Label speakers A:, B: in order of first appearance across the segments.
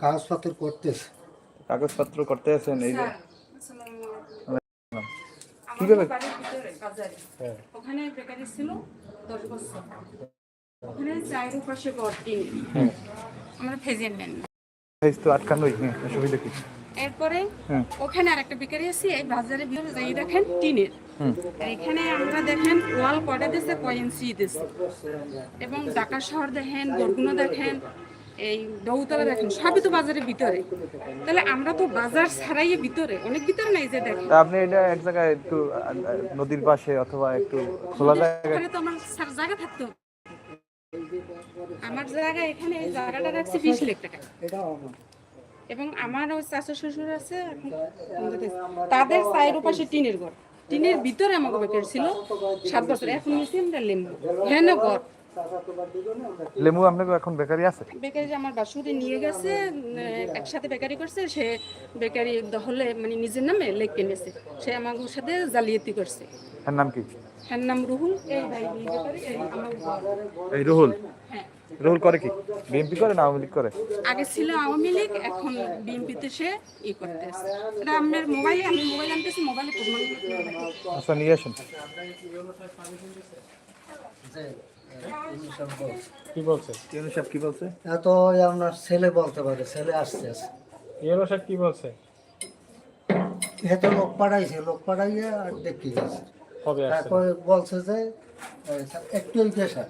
A: কাগজপত্র করতেছে।
B: কাগজপত্র করতে আছেন এই যে। কীভাবে?
C: হ্যাঁ। ওখানে বেকারি ছিল দশ বছর। ওখানে চায়ের পাশে গড়টি আমরা ফেজেন নেন।
B: সাইজ তো আটকানোই হ্যাঁ অসুবিধা কি?
C: এরপরে
B: হুম।
C: ওখানে আরেকটা বেকারি আছে এই বাজারে ভিতরে যাই দেখেন টিনের। এখানে আমরা দেখেন ওয়াল কটা দিচ্ছে এবং ঢাকা শহর দেখেন বরগুনা দেখেন এই দৌতলা দেখেন সবই তো বাজারের ভিতরে। তাহলে আমরা তো বাজার ছাড়াই ভিতরে। অনেক ভিতরে নাই যে দেখেন।
B: আপনি এটা এক জায়গায় একটু নদীর পাশে অথবা একটু খোলা জায়গায়
C: তো আমার সার জায়গা থাকতো। আমার জায়গা এখানে এই জায়গাটা রাখছি বিশ লাখ টাকা। এবং আমার ওই চাচা শ্বশুর আছে। তাদের চায়ের পাশে টিনের ঘর। টিনের ভিতরে আমাকে বেকার ছিল সাত বছর। এখন নিয়েছি আমরা লেম্বু। হ্যাঁ না ঘর।
B: লেমু আপনাকে এখন বেকারি আছে?
C: বেকারি যে আমার বাসুরি নিয়ে গেছে একসাথে বেকারি করছে সে বেকারি দহলে মানে নিজের নামে লেখ কিনেছে। সে আমার সাথে জালিয়াতি করছে।
B: এর নাম কি?
C: হ্যাঁ নাম রুহুল। এই ভাই এই বেকারি
B: রুহুল?
C: হ্যাঁ।
B: রুহুল করে কি? বিএনপি করে না আওয়ামী লীগ করে?
C: আগে ছিল আওয়ামী লীগ এখন বিএনপিতে সে ই করতে আছে এটা আমার মোবাইলে আমি মোবাইল আনতেছি মোবাইলে প্রমাণ করতে
B: আচ্ছা নিয়ে আসেন।
D: কি বলছে?
B: কেন সাহেব কি বলছে?
A: এত আপনার ছেলে বলতে পারে ছেলে আসছে
D: ইয়েলো সাহেব কি বলছে?
A: এ তো লোক পাঠাইছে লোক পাঠাইয়ে আর দেখি। গেছে তারপরে বলছে যে একটু পেশা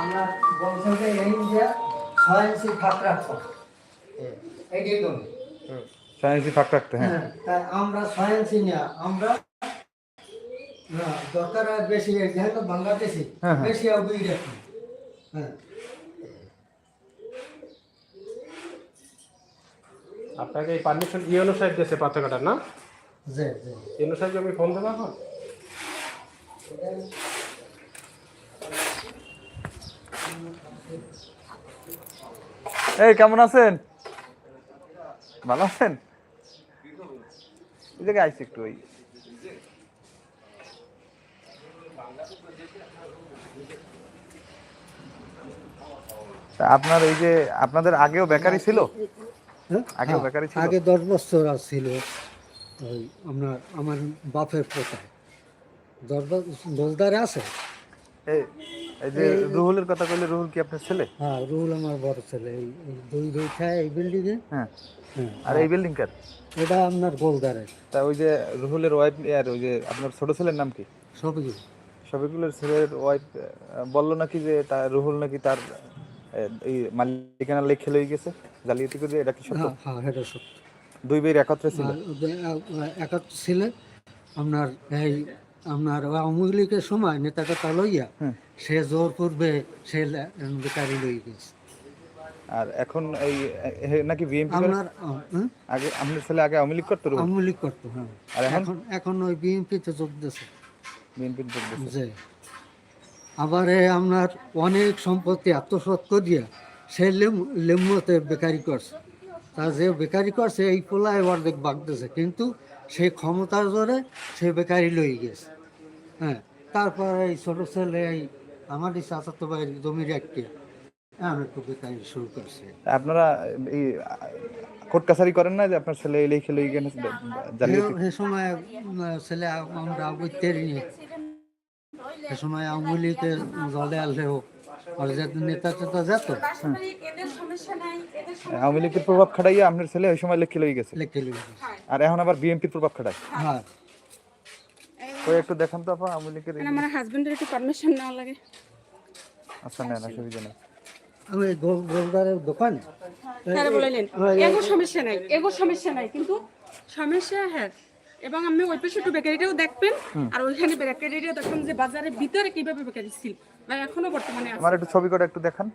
A: আমরা বলছে যে এই যে ছয় ইঞ্চি ফাঁক রাখব এইটাই জমি
B: সায়েন্সি ফাঁক রাখতে হ্যাঁ।
A: হ্যাঁ, তাই আমরা ইঞ্চি নিয়ে আমরা না দরকার বেশি যেহেতু বাংলাদেশি
B: হ্যাঁ, হ্যাঁ।
A: বেশি রাখি হ্যাঁ।
D: আপনাকে এই পারমিশন ইয়েলো সাহেব দিয়েছে পাতা কাটার না?
A: জি জি।
D: সাহেবকে আমি ফোন দেবো এখন?
B: এই কেমন আছেন? ভালো আছেন? এই জায়গায় আইসি একটু ওই। আপনার এই যে আপনাদের আগেও বেকারি ছিল?
A: হ্যাঁ?
B: আগেও
A: হ্যাঁ,
B: বেকারি ছিল?
A: আগে দশ বছর আর ছিল ওই আপনার আমার বাপের পোতায়। দশ দোলদারে আছে?
B: এই যে রুহুলের কথা কইলে রুহুল কি আপনার ছেলে?
A: হ্যাঁ রুহুল আমার বড় ছেলে। এই দুই দুই খায় এই বিল্ডিংয়ে।
B: হ্যাঁ।
A: হ্যাঁ।
B: আর এই বিল্ডিং কার?
A: এটা আপনার গোলদারে।
B: তা ওই যে রুহুলের ওয়াইফ আর ওই যে আপনার ছোট ছেলের নাম কি?
A: সবই
B: শফিকুলের ছেলের ওয়াইফ বলল নাকি যে তার রুহুল নাকি তার এই মালিকানা লেখে লই গেছে জালিয়াতি করে এটা কি সত্য?
A: হ্যাঁ হ্যাঁ এটা সত্য।
B: দুই ভাইয়ের একত্রে ছিল?
A: আর ওদের ছিল। আপনার এই আপনার আওয়ামী লীগের সময় নেতাকে তা লইয়া সে জোর করবে সে বেকারি লই গেছে।
B: আর এখন এই নাকি বিএনপি
A: আপনার
B: আগে আপনার ছেলে আগে আওয়ামী লীগ করতো
A: আওয়ামী লীগ করতো হ্যাঁ।
B: আর এখন?
A: এখন ওই বিএনপিতে যোগ দিয়েছে।
B: বিএনপি যোগ দিয়েছে।
A: আবার আপনার অনেক সম্পত্তি আত্মসাৎ করিয়া সে লেম- লেম্বুতে বেকারি করছে। তা যে বেকারি করছে এই পোলায় অর্ধেক বাগতেছে। কিন্তু সে ক্ষমতার জোরে সে বেকারি লই গেছে। হ্যাঁ তারপর এই ছোট ছেলে এই আমার এই চাচাতো ভাইয়ের জমি রেখে আমি একটু বেকারি শুরু করছে।
B: আপনারা এই কোর্ট কাছারি করেন না যে আপনার ছেলে এই লেখে লই গেছে
A: সে সময় ছেলে আমরা নিয়ে। সে সময় লীগের জলে আনলেও আর যে নেতা টেতা যেত
C: এদের সমস্যা
B: আওয়ামী লীগের প্রভাব খাটাইয়া আপনার ছেলে ওই সময় লেখে লই গেছে। আর এখন আবার বিএনপির প্রভাব খাটায়।
A: হ্যাঁ।
B: ওই একটু দেখান তো আপা আওয়ামী লীগের
C: আমার হাজবেন্ডের একটু পারমিশন নেওয়া লাগে।
B: আচ্ছা নেন অসুবিধা নেই
A: আমি গোলদারের দোকানে।
C: হ্যাঁ বলেলেন এগো সমস্যা নাই এগো সমস্যা নাই কিন্তু সমস্যা হ্যাঁ। এবং আমি ওই পাশে একটু বেকারিটাও দেখবেন আর ওইখানে বেকারিটাও দেখবেন যে বাজারের ভিতরে কীভাবে বেকারি ছিল এখনও বর্তমানে আছে।
B: আমার একটু ছবি করে একটু দেখান।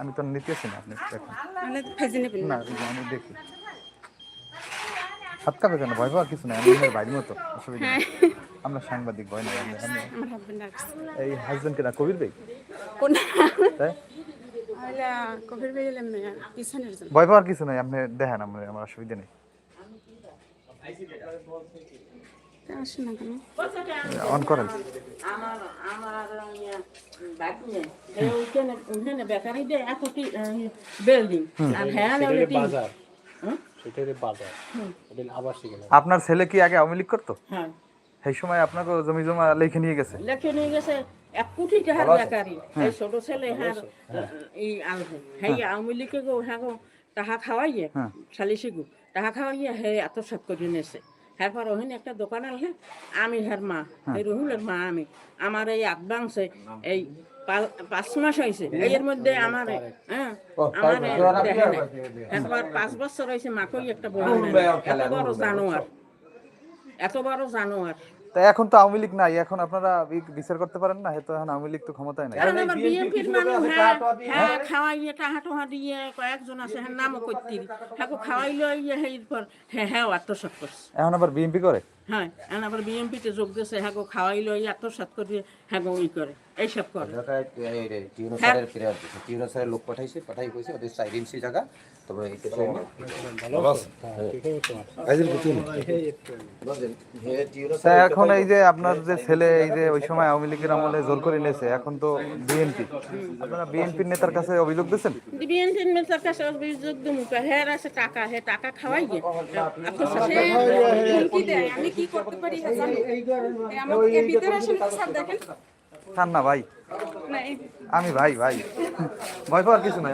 B: আমি তো নিতেছি না আপনি দেখুন।
C: মানে ফেজে নেবেন
B: না আমি দেখি। হাত কাঁপে কেন? ভয় কিছু নাই আমি বাড়ির মতো অসুবিধা নেই। আমরা সাংবাদিক ভয়
C: আসছে
B: এই হাজবেন্ডকে না কবির ভাই?
C: কোন
B: তাই?
C: কবির ভাই এলাম না পিছনের
B: ভয় পাওয়ার কিছু নাই আপনি দেখেন আমার আমার অসুবিধা নেই।
C: না
B: অন করেন।
E: হ্যাঁ।
B: আপনার ছেলে কি আগে আওয়ামী লীগ করতো?
E: হ্যাঁ।
B: সেই সময় আপনাকে জমি জমা লিখে নিয়ে গেছে?
E: লেখে নিয়ে গেছে এক কোটি টাকার বেকারি। এই ছোট ছেলে হ্যাঁ এই আলহে হ্যাঁ। আওয়ামী লীগে গো হ্যাঁ গো টাকা খাওয়াইয়ে
B: হ্যাঁ।
E: সালিশি গো টাকা খাওয়াইয়ে হে এত সব করে নেছে হ্যাঁ পর একটা দোকান আনলে আমি হের মা এই রুহুলের মা আমি। আমার এই আদবাংশে এই পাঁচ মাস হয়েছে এর মধ্যে আমার হ্যাঁ আমার একবার পাঁচ বছর হয়েছে মাকই একটা বড় এত বড় জানোয়ার। এত বড় জানোয়ার।
B: তা এখন তো আওয়ামী লীগ নাই এখন আপনারা বিচার করতে পারেন না এখন আওয়ামী লীগ তো ক্ষমতায় নাই।
E: কারণ আমার বিএনপির মানুষ হ্যাঁ হ্যাঁ খাওয়াইয়ে টাহা টোহা দিয়ে কয়েকজন আছে হ্যাঁ নামও করতে হ্যাঁ খাওয়াইলো ইয়ে হ্যাঁ পর হ্যাঁ হ্যাঁ আত্মসাত করছে।
B: এখন আবার বিএনপি করে?
E: হ্যাঁ এখন আবার বিএনপিতে যোগ দিয়েছে হ্যাঁ গো খাওয়াইলো আত্মসাত করে হ্যাঁ গো ই করে। এইসব করে।
F: টিউনো স্যারের স্যারের লোক পাঠাইছে পাঠাই কইছে ওদের ইঞ্চি জায়গা তবে
B: এখন এই যে আপনার যে ছেলে এই যে ওই সময় আওয়ামী লীগের আমলে জোর করে নিয়েছে এখন তো বিএনপি আপনারা বিএনপির নেতার কাছে অভিযোগ দিচ্ছেন
E: বিএনপির নেতার কাছে অভিযোগ দিমু হ্যাঁ আছে টাকা হ্যাঁ টাকা
C: দেয়। আমি কি করতে পারি হ্যাঁ ভিতরে আসেন দেখেন।
B: খান না ভাই।
C: না
B: আমি ভাই ভাই। ভয় পাওয়ার কিছু নাই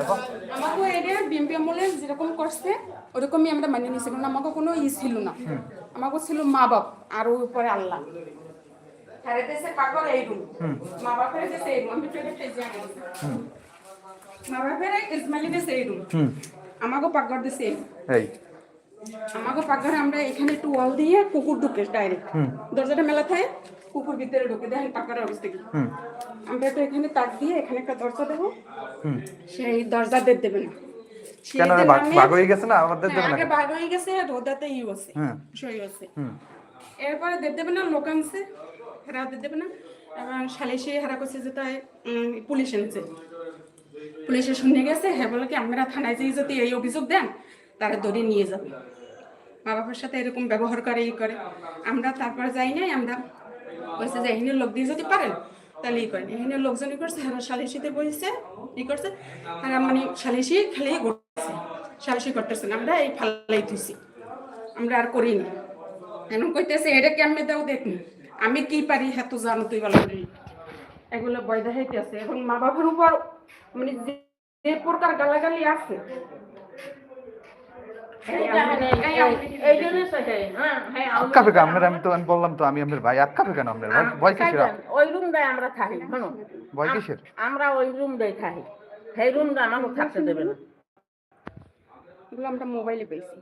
C: আমাকে এরিয়া বিএমপি আমলে যেরকম করছে ওরকমই আমরা মানিয়ে নিয়েছি কারণ আমাকে কোনো ই ছিল না। আমাকে ছিল মা বাপ আর ওর উপরে আল্লাহ। মা বাপের এটা ইসমাইলি দেশে এই রুম। আমাকে দেশে এই room।
B: এই।
C: আমাকে পাকঘরে আমরা এখানে একটু ওয়াল দিয়ে কুকুর ঢুকে ডাইরেক্ট দরজাটা মেলা থাকে কুকুর ভিতরে ঢুকে দেখেন পাকার অবস্থা কি? আমরা তো এখানে তাক দিয়ে এখানে একটা দরজা দেবো। সেই দরজা দিয়ে দেবে না।
B: কেন রে
C: দেবে
B: ভাগ
C: না।
B: ভাগ হয়ে গেছে না? আমাদের
C: হ্যাঁ,
B: দেবে না
C: আগে বাঘ হয়ে গেছে রোদাতে ইউ আছে
B: হ্যাঁ।
C: সই আছে। এরপরে দেব দেবে না লোক আনছে হেরা দেবে না। এবং সালিশে হেরা করছে যে তাই উম, পুলিশ এনেছে। পুলিশে শুনে গেছে হ্যাঁ বলে কি আমরা থানায় যেয়ে যদি এই অভিযোগ দেন তারা ধরে নিয়ে যাবে। মা বাবার সাথে এরকম ব্যবহার করে, ই করে। আমরা তারপরে যাই নাই, আমরা বলছে যে, এখানে লোক দিয়ে যদি পারেন, তাহলে ই করেন। এখানে লোকজন ই করছে হ্যাঁ সালিশিতে বসেছে ই করছে। আর মানে সালিশি খালি করতেছে সালিশি করতেছে না। আমরা এই ফালাই তুইছি আমরা আর করিনি এখন কইতেছে, এটা কেমনে দাও দেখুন? আমি কি পারি? হ্যাঁ তো জানো, তুই ভালো এগুলো বয়দা দেখাইতে আছে এখন মা বাবার উপর মানে যে প্রকার গালাগালি আছে
E: এই জন্য হ্যাঁ হ্যাঁ
B: আমি তো আমি বললাম তো আমি আপনার ভাই। আক্কা ফেকা না ভাই। ভয় কিসের
E: ওই রুম দেয় আমরা থাকি শোনো
B: ভয় কিসের?
E: আমরা ওই রুম দেয় থাকি। সেই রুম আমাকে থাকতে দেবে না।
C: এগুলো আমরা মোবাইলে পেয়েছি।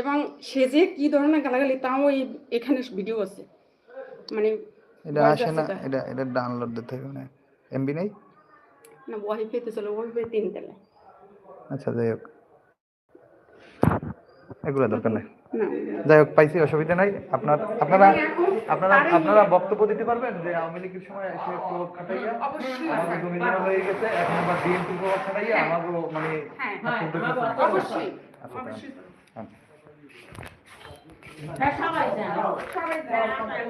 C: এবং সে যে কি ধরনের গালাগালি তাও ওই এখানে ভিডিও আছে। মানে
B: এটা আসে না এটা এটা ডাউনলোড দিতে হবে না। এমবি নেই?
C: না ওয়াইফাইতে চলে ওয়াইফাই তিন তলায়
B: আচ্ছা যাই হোক। এগুলো দরকার নেই। যাই হোক পাইছি অসুবিধা নাই। আপনার আপনারা আপনারা আপনারা বক্তব্য দিতে পারবেন যে আওয়ামী লীগের সময় এসে প্রভাব খাটাইয়া আমাদের জমি জমা হয়ে গেছে এখন আবার বিএনপি প্রভাব খাটাইয়া আমারও মানে
C: হ্যাঁ।
B: কাছে-
C: অবশ্যই।
B: আচ্ছা
C: অবশ্যই।
B: হ্যাঁ।
E: হ্যাঁ সবাই জানে
C: সবাই